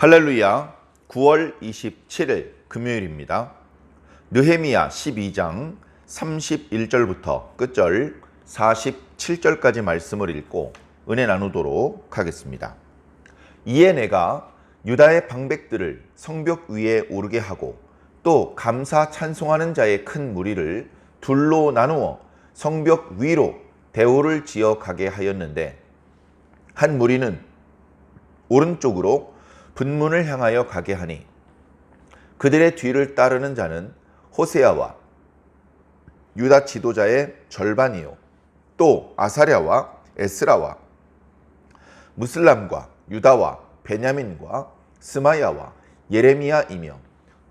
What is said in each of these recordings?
할렐루야 9월 27일 금요일입니다. 느헤미야 12장 31절부터 끝절 47절까지 말씀을 읽고 은혜 나누도록 하겠습니다. 이에 내가 유다의 방백들을 성벽 위에 오르게 하고 또 감사 찬송하는 자의 큰 무리를 둘로 나누어 성벽 위로 대오를 지어 가게 하였는데 한 무리는 오른쪽으로 분문을 향하여 가게 하니 그들의 뒤를 따르는 자는 호세아와 유다 지도자의 절반이요 또 아사랴와 에스라와 무슬람과 유다와 베냐민과 스마야와 예레미야이며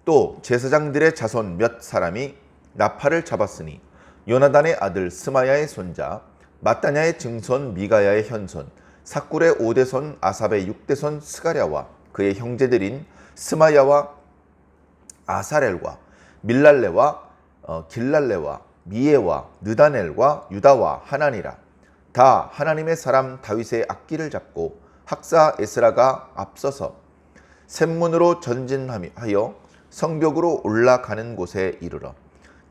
또 제사장들의 자손 몇 사람이 나팔을 잡았으니 요나단의 아들 스마야의 손자 마따냐의 증손 미가야의 현손 사꿀의 오대손 아삽의 육대손 스가랴와 그의 형제들인 스마야와 아사렐과 밀랄레와 어, 길랄레와 미에와 느다넬과 유다와 하나니라. 다 하나님의 사람 다윗의 악기를 잡고 학사 에스라가 앞서서 샘문으로 전진하여 성벽으로 올라가는 곳에 이르러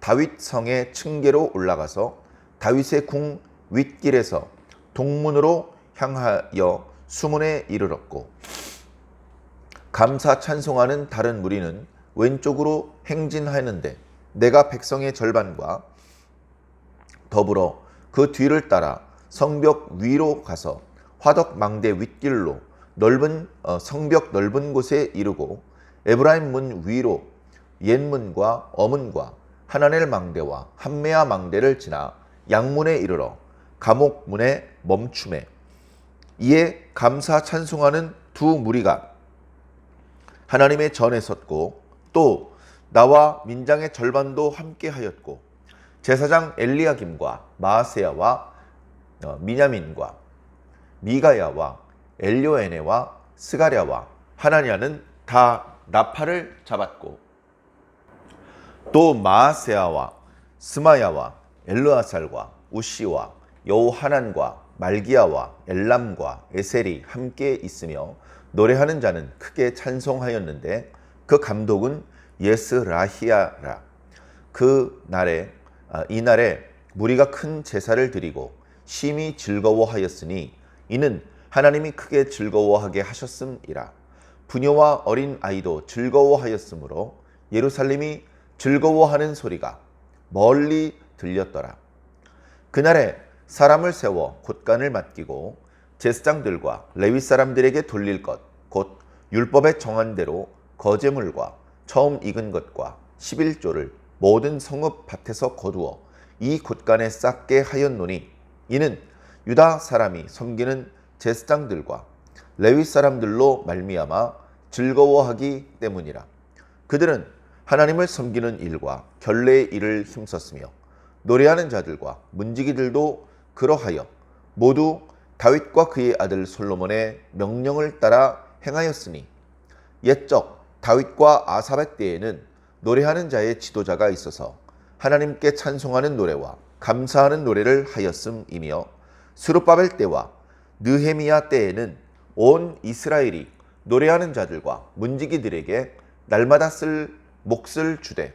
다윗 성의 층계로 올라가서 다윗의 궁 윗길에서 동문으로 향하여 수문에 이르렀고 감사 찬송하는 다른 무리는 왼쪽으로 행진하였는데 내가 백성의 절반과 더불어 그 뒤를 따라 성벽 위로 가서 화덕 망대 윗길로 넓은 어, 성벽 넓은 곳에 이르고 에브라임 문 위로 옛문과 어문과 하나넬 망대와 한메아 망대를 지나 양문에 이르러 감옥 문에 멈춤에 이에 감사 찬송하는 두 무리가 하나님의 전에 섰고 또 나와 민장의 절반도 함께 하였고 제사장 엘리야김과 마아세야와 어, 미냐민과 미가야와 엘료에네와 스가랴와 하나냐는 다 나팔을 잡았고 또 마아세야와 스마야와 엘르아살과 우시와 여호하난과 말기야와 엘람과 에셀이 함께 있으며 노래하는 자는 크게 찬송하였는데 그 감독은 예스 라히야라. 그 날에 아, 이 날에 무리가 큰 제사를 드리고 심히 즐거워하였으니 이는 하나님이 크게 즐거워하게 하셨음이라. 부녀와 어린 아이도 즐거워하였으므로 예루살렘이 즐거워하는 소리가 멀리 들렸더라. 그날에 사람을 세워 곳간을 맡기고 제사장들과 레위 사람들에게 돌릴 것 곧 율법에 정한 대로 거제물과 처음 익은 것과 11조를 모든 성읍 밭에서 거두어 이 곳간에 쌓게 하였노니 이는 유다 사람이 섬기는 제사장들과 레위 사람들로 말미암아 즐거워하기 때문이라. 그들은 하나님을 섬기는 일과 결례의 일을 힘썼으며 노래하는 자들과 문지기들도 그러하여 모두 다윗과 그의 아들 솔로몬의 명령을 따라 행하였으니 옛적 다윗과 아사벳 때에는 노래하는 자의 지도자가 있어서 하나님께 찬송하는 노래와 감사하는 노래를 하였음이며 스룹바벨 때와 느헤미야 때에는 온 이스라엘이 노래하는 자들과 문지기들에게 날마다 쓸 몫을 주되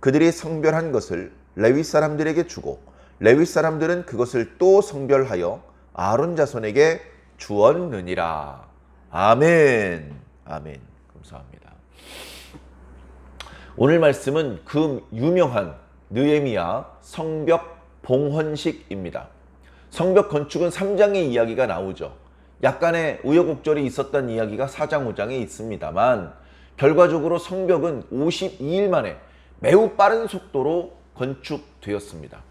그들이 성별한 것을 레위 사람들에게 주고 레위 사람들은 그것을 또 성별하여 아론 자손에게 주었느니라. 아멘. 아멘. 감사합니다. 오늘 말씀은 그 유명한 느에미야 성벽 봉헌식입니다. 성벽 건축은 3장의 이야기가 나오죠. 약간의 우여곡절이 있었던 이야기가 4장, 5장에 있습니다만 결과적으로 성벽은 52일 만에 매우 빠른 속도로 건축되었습니다.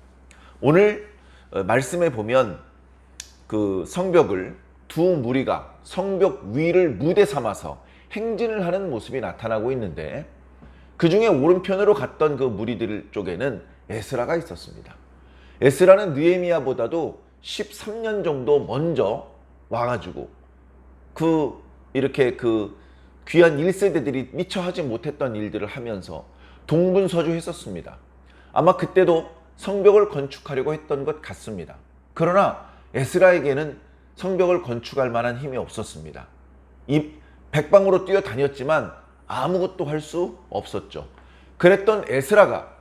오늘 어, 말씀에 보면 그 성벽을 두 무리가 성벽 위를 무대 삼아서 행진을 하는 모습이 나타나고 있는데 그 중에 오른편으로 갔던 그 무리들 쪽에는 에스라가 있었습니다. 에스라는 느에미야보다도 13년 정도 먼저 와가지고 그 이렇게 그 귀한 1세대들이 미처 하지 못했던 일들을 하면서 동분서주 했었습니다. 아마 그때도 성벽을 건축하려고 했던 것 같습니다. 그러나 에스라에게는 성벽을 건축할 만한 힘이 없었습니다. 이 백방으로 뛰어다녔지만 아무것도 할 수 없었죠. 그랬던 에스라가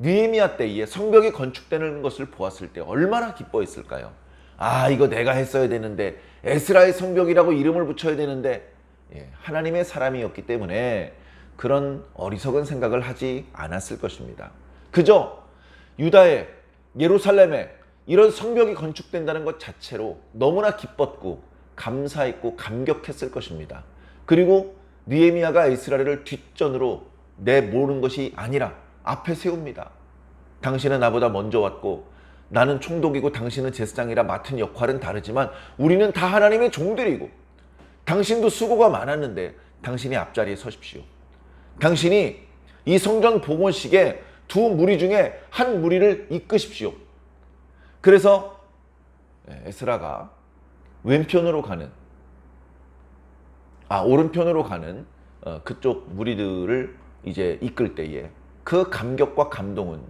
느헤미야 때에 성벽이 건축되는 것을 보았을 때 얼마나 기뻐했을까요? 아 이거 내가 했어야 되는데 에스라의 성벽이라고 이름을 붙여야 되는데 예, 하나님의 사람이었기 때문에 그런 어리석은 생각을 하지 않았을 것입니다. 그저 유다에 예루살렘에 이런 성벽이 건축된다는 것 자체로 너무나 기뻤고 감사했고 감격했을 것입니다. 그리고 느헤미야가 이스라엘을 뒷전으로 내모는 것이 아니라 앞에 세웁니다. 당신은 나보다 먼저 왔고 나는 총독이고 당신은 제사장이라 맡은 역할은 다르지만 우리는 다 하나님의 종들이고 당신도 수고가 많았는데 당신이 앞자리에 서십시오. 당신이 이 성전 봉헌식에 두 무리 중에 한 무리를 이끄십시오. 그래서 에스라가 왼편으로 가는 아 오른편으로 가는 어, 그쪽 무리들을 이제 이끌 때에 그 감격과 감동은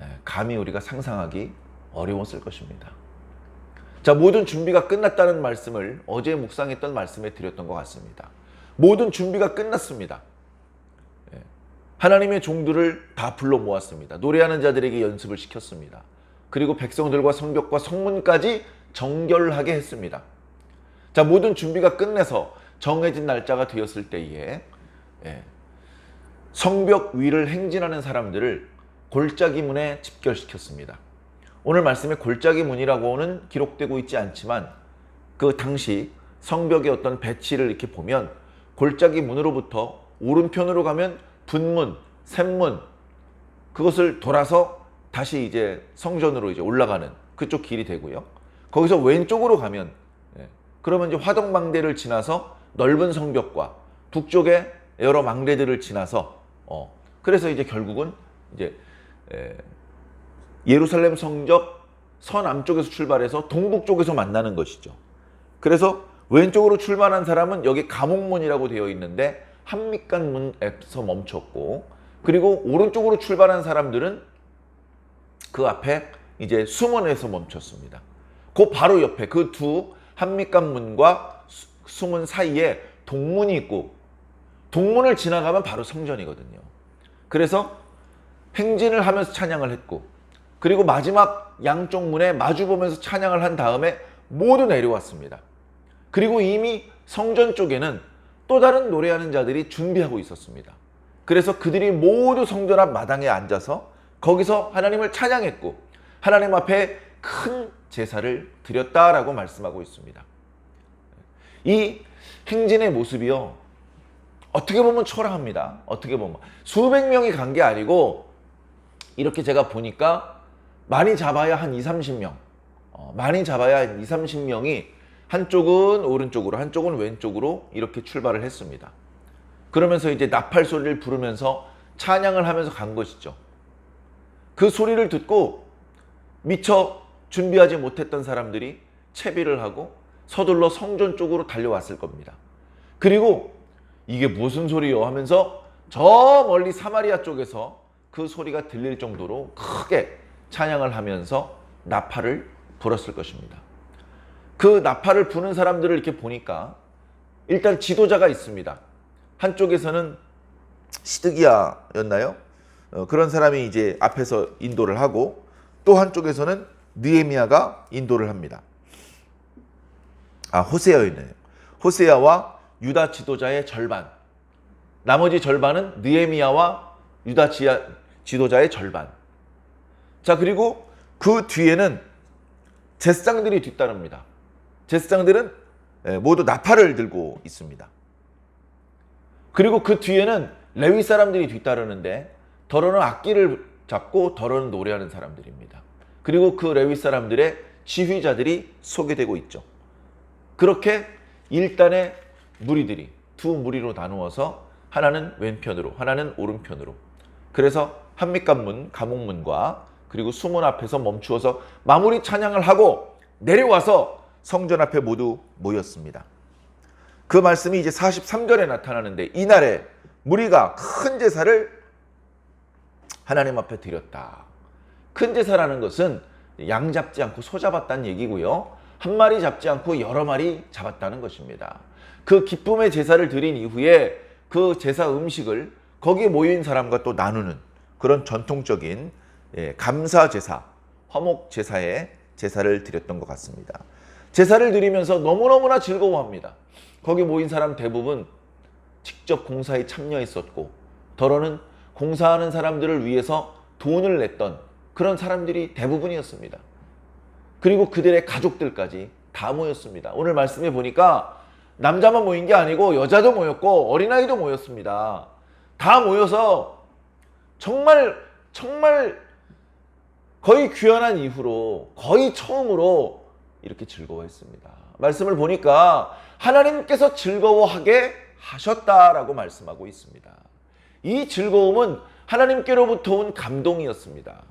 에, 감히 우리가 상상하기 어려웠을 것입니다. 자 모든 준비가 끝났다는 말씀을 어제 묵상했던 말씀에 드렸던 것 같습니다. 모든 준비가 끝났습니다. 예. 하나님의 종들을 다 불러 모았습니다. 노래하는 자들에게 연습을 시켰습니다. 그리고 백성들과 성벽과 성문까지 정결하게 했습니다. 자, 모든 준비가 끝내서 정해진 날짜가 되었을 때에 예, 성벽 위를 행진하는 사람들을 골짜기 문에 집결시켰습니다. 오늘 말씀에 골짜기 문이라고는 기록되고 있지 않지만 그 당시 성벽의 어떤 배치를 이렇게 보면 골짜기 문으로부터 오른편으로 가면 분문, 샘문 그것을 돌아서 다시 이제 성전으로 이제 올라가는 그쪽 길이 되고요. 거기서 왼쪽으로 가면 예, 그러면 이제 화덕망대를 지나서 넓은 성벽과 북쪽에 여러 망대들을 지나서 어 그래서 이제 결국은 이제 에, 예루살렘 성적 서남쪽에서 출발해서 동북쪽에서 만나는 것이죠. 그래서 왼쪽으로 출발한 사람은 여기 감옥문이라고 되어 있는데 한밑간 문에서 멈췄고 그리고 오른쪽으로 출발한 사람들은 그 앞에 이제 수문에서 멈췄습니다. 그 바로 옆에 그 두 한밑간문과 수문 사이에 동문이 있고 동문을 지나가면 바로 성전이거든요. 그래서 행진을 하면서 찬양을 했고 그리고 마지막 양쪽 문에 마주 보면서 찬양을 한 다음에 모두 내려왔습니다. 그리고 이미 성전 쪽에는 또 다른 노래하는 자들이 준비하고 있었습니다. 그래서 그들이 모두 성전 앞 마당에 앉아서 거기서 하나님을 찬양했고 하나님 앞에 큰 제사를 드렸다라고 말씀하고 있습니다. 이 행진의 모습이요. 어떻게 보면 초라합니다. 어떻게 보면 수백 명이 간 게 아니고 이렇게 제가 보니까 많이 잡아야 한 2, 30명. 어, 많이 잡아야 한 2, 30명이 한쪽은 오른쪽으로, 한쪽은 왼쪽으로 이렇게 출발을 했습니다. 그러면서 이제 나팔 소리를 부르면서 찬양을 하면서 간 것이죠. 그 소리를 듣고 미처 준비하지 못했던 사람들이 채비를 하고 서둘러 성전 쪽으로 달려왔을 겁니다. 그리고 이게 무슨 소리요 하면서 저 멀리 사마리아 쪽에서 그 소리가 들릴 정도로 크게 찬양을 하면서 나팔을 불었을 것입니다. 그 나팔을 부는 사람들을 이렇게 보니까 일단 지도자가 있습니다. 한쪽에서는 시드기야였나요? 어, 그런 사람이 이제 앞에서 인도를 하고 또 한쪽에서는 느에미아가 인도를 합니다. 아 호세아였네요. 호세아와 유다 지도자의 절반. 나머지 절반은 느에미아와 유다 지하, 지도자의 절반. 자 그리고 그 뒤에는 제사장들이 뒤따릅니다. 제사장들은 예, 모두 나팔을 들고 있습니다. 그리고 그 뒤에는 레위 사람들이 뒤따르는데 더러는 악기를 잡고 더러는 노래하는 사람들입니다. 그리고 그 레위 사람들의 지휘자들이 소개되고 있죠. 그렇게 일단의 무리들이 두 무리로 나누어서 하나는 왼편으로 하나는 오른편으로 그래서 한밑간문 감옥문과 그리고 수문 앞에서 멈추어서 마무리 찬양을 하고 내려와서 성전 앞에 모두 모였습니다. 그 말씀이 이제 43절에 나타나는데 이날에 무리가 큰 제사를 하나님 앞에 드렸다. 큰 제사라는 것은 양 잡지 않고 소 잡았다는 얘기고요. 한 마리 잡지 않고 여러 마리 잡았다는 것입니다. 그 기쁨의 제사를 드린 이후에 그 제사 음식을 거기에 모인 사람과 또 나누는 그런 전통적인 예, 감사 제사, 화목 제사의 제사를 드렸던 것 같습니다. 제사를 드리면서 너무너무나 즐거워합니다. 거기 모인 사람 대부분 직접 공사에 참여했었고, 더러는 공사하는 사람들을 위해서 돈을 냈던 그런 사람들이 대부분이었습니다. 그리고 그들의 가족들까지 다 모였습니다. 오늘 말씀해 보니까 남자만 모인 게 아니고 여자도 모였고 어린아이도 모였습니다. 다 모여서 정말 정말 거의 귀환한 이후로 거의 처음으로 이렇게 즐거워했습니다. 말씀을 보니까 하나님께서 즐거워하게 하셨다라고 말씀하고 있습니다. 이 즐거움은 하나님께로부터 온 감동이었습니다.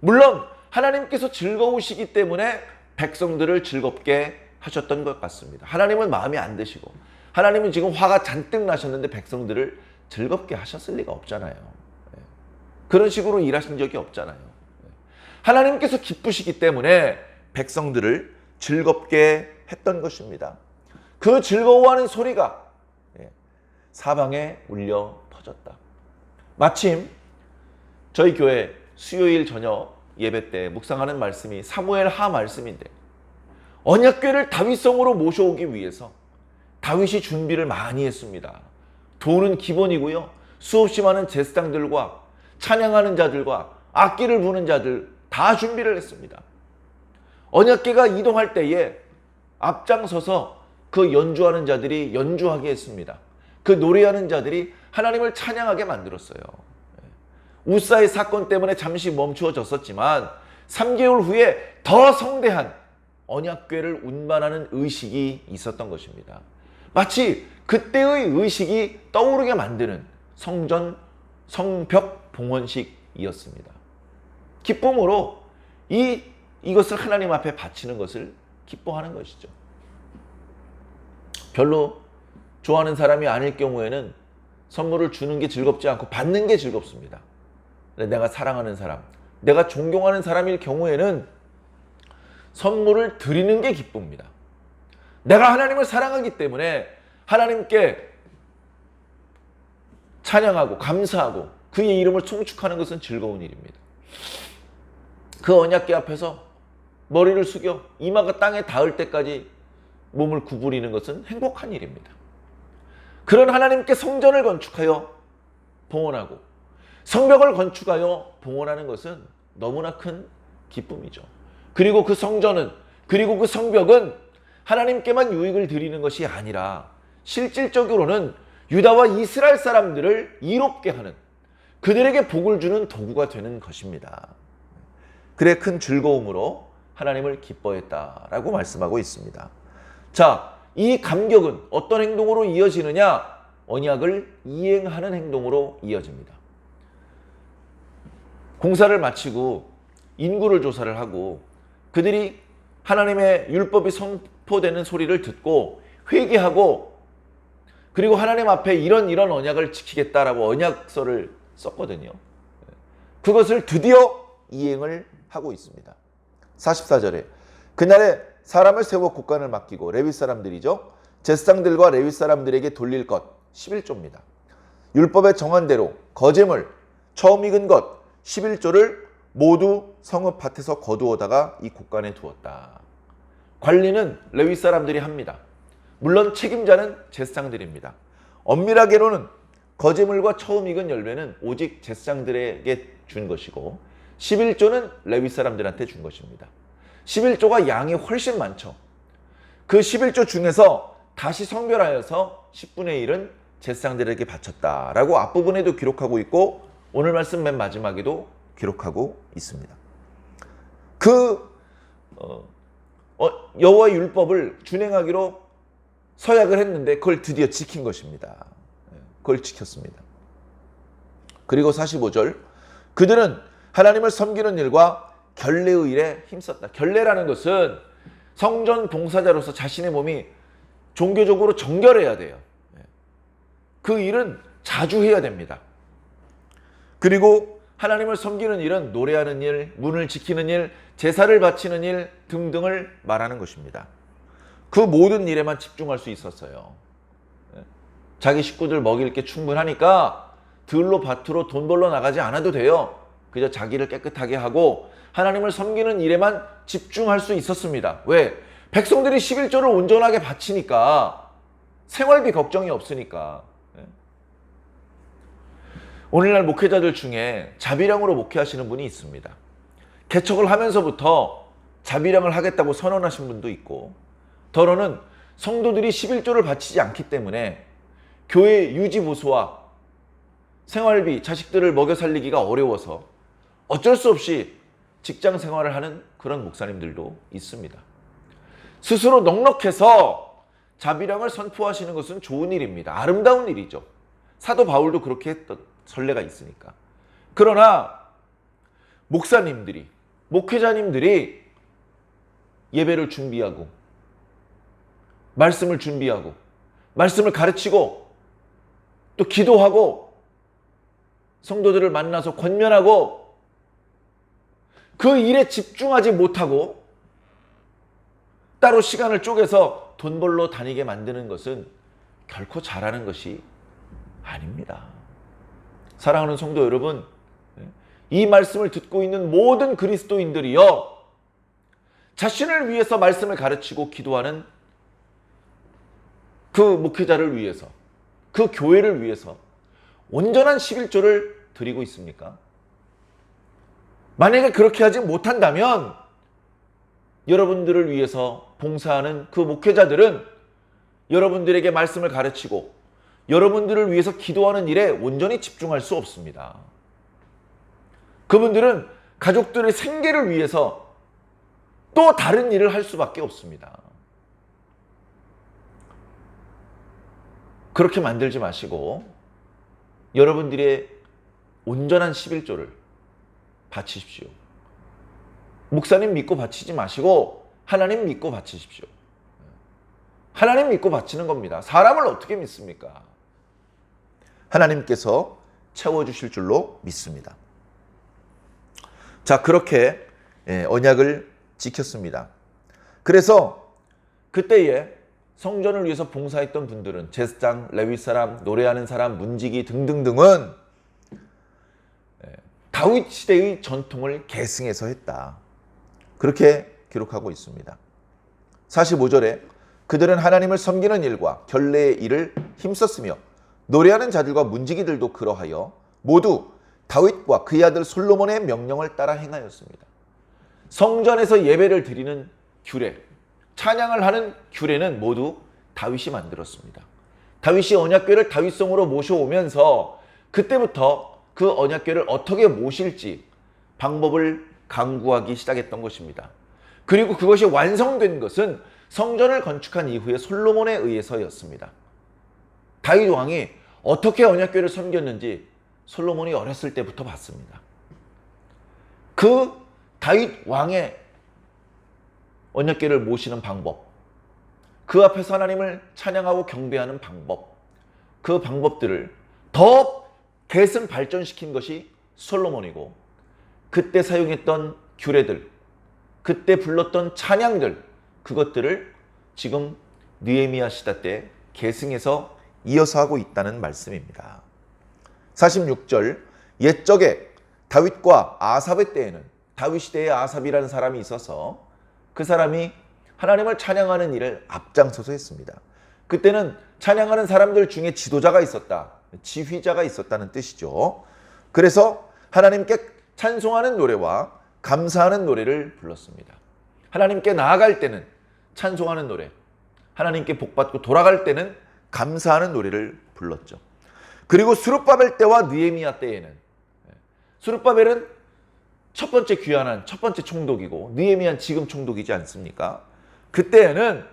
물론 하나님께서 즐거우시기 때문에 백성들을 즐겁게 하셨던 것 같습니다. 하나님은 마음이 안 드시고 하나님은 지금 화가 잔뜩 나셨는데 백성들을 즐겁게 하셨을 리가 없잖아요. 예. 그런 식으로 일하신 적이 없잖아요. 예. 하나님께서 기쁘시기 때문에 백성들을 즐겁게 했던 것입니다. 그 즐거워하는 소리가 예, 사방에 울려 퍼졌다. 마침 저희 교회 수요일 저녁 예배 때 묵상하는 말씀이 사무엘 하 말씀인데 언약궤를 다윗성으로 모셔오기 위해서 다윗이 준비를 많이 했습니다. 돈은 기본이고요. 수없이 많은 제사장들과 찬양하는 자들과 악기를 부는 자들 다 준비를 했습니다. 언약궤가 이동할 때에 앞장서서 그 연주하는 자들이 연주하게 했습니다. 그 노래하는 자들이 하나님을 찬양하게 만들었어요. 우사의 사건 때문에 잠시 멈추어졌었지만 3개월 후에 더 성대한 언약궤를 운반하는 의식이 있었던 것입니다. 마치 그때의 의식이 떠오르게 만드는 성전 성벽 봉헌식이었습니다. 기쁨으로 이 이것을 하나님 앞에 바치는 것을 기뻐하는 것이죠. 별로 좋아하는 사람이 아닐 경우에는 선물을 주는 게 즐겁지 않고 받는 게 즐겁습니다. 내가 사랑하는 사람, 내가 존경하는 사람일 경우에는 선물을 드리는 게 기쁩니다. 내가 하나님을 사랑하기 때문에 하나님께 찬양하고 감사하고 그의 이름을 송축하는 것은 즐거운 일입니다. 그 언약궤 앞에서 머리를 숙여 이마가 땅에 닿을 때까지 몸을 구부리는 것은 행복한 일입니다. 그런 하나님께 성전을 건축하여 봉헌하고 성벽을 건축하여 봉헌하는 것은 너무나 큰 기쁨이죠. 그리고 그 성전은 그리고 그 성벽은 하나님께만 유익을 드리는 것이 아니라 실질적으로는 유다와 이스라엘 사람들을 이롭게 하는 그들에게 복을 주는 도구가 되는 것입니다. 그래 큰 즐거움으로 하나님을 기뻐했다라고 말씀하고 있습니다. 자, 이 감격은 어떤 행동으로 이어지느냐? 언약을 이행하는 행동으로 이어집니다. 공사를 마치고 인구를 조사를 하고 그들이 하나님의 율법이 선포되는 소리를 듣고 회개하고 그리고 하나님 앞에 이런 이런 언약을 지키겠다라고 언약서를 썼거든요. 그것을 드디어 이행을 하고 있습니다. 44절에 그날에 사람을 세워 국간을 맡기고 레위 사람들이죠. 제사장들과 레위 사람들에게 돌릴 것 11조입니다. 율법에 정한 대로 거제물 처음 익은 것 11조를 모두 성읍 밭에서 거두어다가 이 국간에 두었다. 관리는 레위 사람들이 합니다. 물론 책임자는 제사장들입니다. 엄밀하게로는 거제물과 처음 익은 열매는 오직 제사장들에게 준 것이고 11조는 레위 사람들한테 준 것입니다. 11조가 양이 훨씬 많죠. 그 11조 중에서 다시 성별하여서 10분의 1은 제사장들에게 바쳤다라고 앞부분에도 기록하고 있고 오늘 말씀 맨 마지막에도 기록하고 있습니다. 그 어, 어, 여호와의 율법을 준행하기로 서약을 했는데 그걸 드디어 지킨 것입니다. 예, 그걸 지켰습니다. 그리고 45절 그들은 하나님을 섬기는 일과 결례의 일에 힘썼다. 결례라는 것은 성전 봉사자로서 자신의 몸이 종교적으로 정결해야 돼요. 예. 그 일은 자주 해야 됩니다. 그리고 하나님을 섬기는 일은 노래하는 일, 문을 지키는 일, 제사를 바치는 일 등등을 말하는 것입니다. 그 모든 일에만 집중할 수 있었어요. 자기 식구들 먹일 게 충분하니까 들로 밭으로 돈 벌러 나가지 않아도 돼요. 그저 자기를 깨끗하게 하고 하나님을 섬기는 일에만 집중할 수 있었습니다. 왜? 백성들이 11조를 온전하게 바치니까 생활비 걱정이 없으니까. 예. 오늘날 목회자들 중에 자비량으로 목회하시는 분이 있습니다. 개척을 하면서부터 자비량을 하겠다고 선언하신 분도 있고, 더러는 성도들이 11조를 바치지 않기 때문에 교회 유지 보수와 생활비, 자식들을 먹여 살리기가 어려워서 어쩔 수 없이 직장 생활을 하는 그런 목사님들도 있습니다. 스스로 넉넉해서 자비량을 선포하시는 것은 좋은 일입니다. 아름다운 일이죠. 사도 바울도 그렇게 했던 선례가 있으니까. 그러나 목사님들이, 목회자님들이 예배를 준비하고, 말씀을 준비하고, 말씀을 가르치고, 또 기도하고, 성도들을 만나서 권면하고, 그 일에 집중하지 못하고, 따로 시간을 쪼개서 돈 벌러 다니게 만드는 것은 결코 잘하는 것이 아닙니다. 사랑하는 성도 여러분, 이 말씀을 듣고 있는 모든 그리스도인들이요, 자신을 위해서 말씀을 가르치고 기도하는 그 목회자를 위해서, 그 교회를 위해서 온전한 11조를 드리고 있습니까? 만약에 그렇게 하지 못한다면 여러분들을 위해서 봉사하는 그 목회자들은 여러분들에게 말씀을 가르치고 여러분들을 위해서 기도하는 일에 온전히 집중할 수 없습니다. 그분들은 가족들의 생계를 위해서 또 다른 일을 할 수밖에 없습니다. 그렇게 만들지 마시고 여러분들의 온전한 11조를 바치십시오. 목사님 믿고 바치지 마시고 하나님 믿고 바치십시오. 하나님 믿고 바치는 겁니다. 사람을 어떻게 믿습니까? 하나님께서 채워주실 줄로 믿습니다. 자, 그렇게 예, 언약을 지켰습니다. 그래서 그때에 성전을 위해서 봉사했던 분들은 제사장, 레위 사람, 노래하는 사람, 문지기 등등등은 예, 다윗 시대의 전통을 계승해서 했다. 그렇게 기록하고 있습니다. 45절에 그들은 하나님을 섬기는 일과 결례의 일을 힘썼으며 노래하는 자들과 문지기들도 그러하여 모두 다윗과 그의 아들 솔로몬의 명령을 따라 행하였습니다. 성전에서 예배를 드리는 규례, 찬양을 하는 규례는 모두 다윗이 만들었습니다. 다윗이 언약궤를 다윗성으로 모셔오면서 그때부터 그 언약궤를 어떻게 모실지 방법을 강구하기 시작했던 것입니다. 그리고 그것이 완성된 것은 성전을 건축한 이후에 솔로몬에 의해서였습니다. 다윗 왕이 어떻게 언약궤를 섬겼는지 솔로몬이 어렸을 때부터 봤습니다. 그 다윗 왕의 언약궤를 모시는 방법, 그 앞에서 하나님을 찬양하고 경배하는 방법, 그 방법들을 더 계승 발전시킨 것이 솔로몬이고 그때 사용했던 규례들, 그때 불렀던 찬양들, 그것들을 지금 느헤미야 시대 때 계승해서 이어서 하고 있다는 말씀입니다. 46절 옛적에 다윗과 아삽의 때에는 다윗 시대에 아삽이라는 사람이 있어서 그 사람이 하나님을 찬양하는 일을 앞장서서 했습니다. 그때는 찬양하는 사람들 중에 지도자가 있었다. 지휘자가 있었다는 뜻이죠. 그래서 하나님께 찬송하는 노래와 감사하는 노래를 불렀습니다. 하나님께 나아갈 때는 찬송하는 노래, 하나님께 복받고 돌아갈 때는 감사하는 노래를 불렀죠. 그리고 수르바벨 때와 느헤미야 때에는 수르바벨은 첫 번째 귀환한 첫 번째 총독이고 느헤미야는 지금 총독이지 않습니까? 그때에는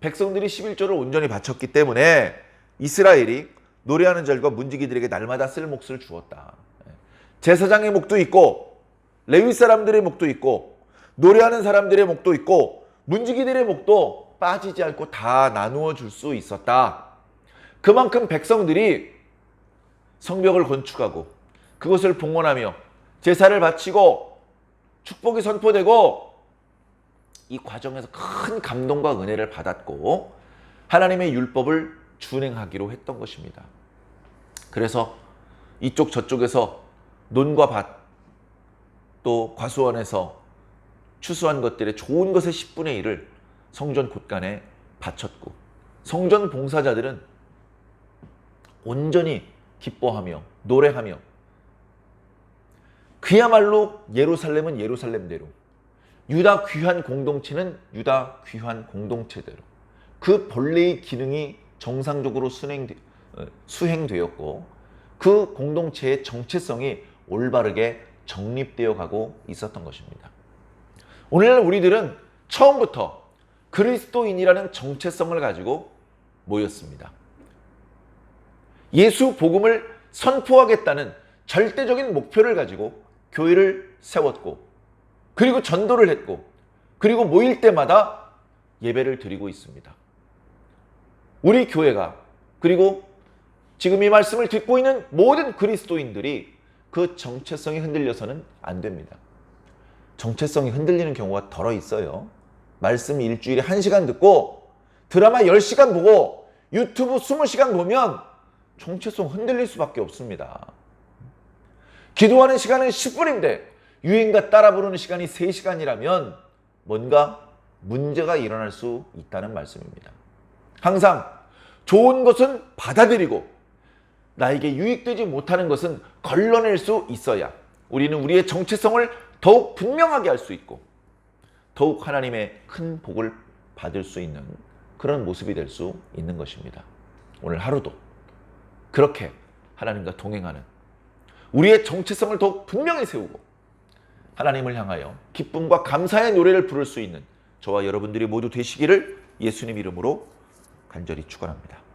백성들이 11조를 온전히 바쳤기 때문에 이스라엘이 노래하는 절과 문지기들에게 날마다 쓸 몫을 주었다. 제사장의 목도 있고 레위 사람들의 목도 있고 노래하는 사람들의 목도 있고 문지기들의 목도 빠지지 않고 다 나누어 줄 수 있었다. 그만큼 백성들이 성벽을 건축하고 그것을 봉헌하며 제사를 바치고 축복이 선포되고 이 과정에서 큰 감동과 은혜를 받았고 하나님의 율법을 준행하기로 했던 것입니다. 그래서 이쪽 저쪽에서 논과 밭, 또 과수원에서 추수한 것들의 좋은 것의 10분의 1을 성전 곳간에 바쳤고 성전 봉사자들은 온전히 기뻐하며 노래하며 그야말로 예루살렘은 예루살렘대로 유다 귀한 공동체는 유다 귀한 공동체대로 그 본래의 기능이 정상적으로 어, 수행되었고 그 공동체의 정체성이 올바르게 정립되어 가고 있었던 것입니다. 오늘날 우리들은 처음부터 그리스도인이라는 정체성을 가지고 모였습니다. 예수 복음을 선포하겠다는 절대적인 목표를 가지고 교회를 세웠고 그리고 전도를 했고 그리고 모일 때마다 예배를 드리고 있습니다. 우리 교회가 그리고 지금 이 말씀을 듣고 있는 모든 그리스도인들이 그 정체성이 흔들려서는 안 됩니다. 정체성이 흔들리는 경우가 덜어 있어요. 말씀 일주일에 1시간 듣고 드라마 10시간 보고 유튜브 20시간 보면 정체성 흔들릴 수밖에 없습니다. 기도하는 시간은 10분인데 유행가 따라 부르는 시간이 3시간이라면 뭔가 문제가 일어날 수 있다는 말씀입니다. 항상 좋은 것은 받아들이고 나에게 유익되지 못하는 것은 걸러낼 수 있어야 우리는 우리의 정체성을 더욱 분명하게 할 수 있고 더욱 하나님의 큰 복을 받을 수 있는 그런 모습이 될 수 있는 것입니다. 오늘 하루도 그렇게 하나님과 동행하는 우리의 정체성을 더욱 분명히 세우고 하나님을 향하여 기쁨과 감사의 노래를 부를 수 있는 저와 여러분들이 모두 되시기를 예수님 이름으로 간절히 축원합니다.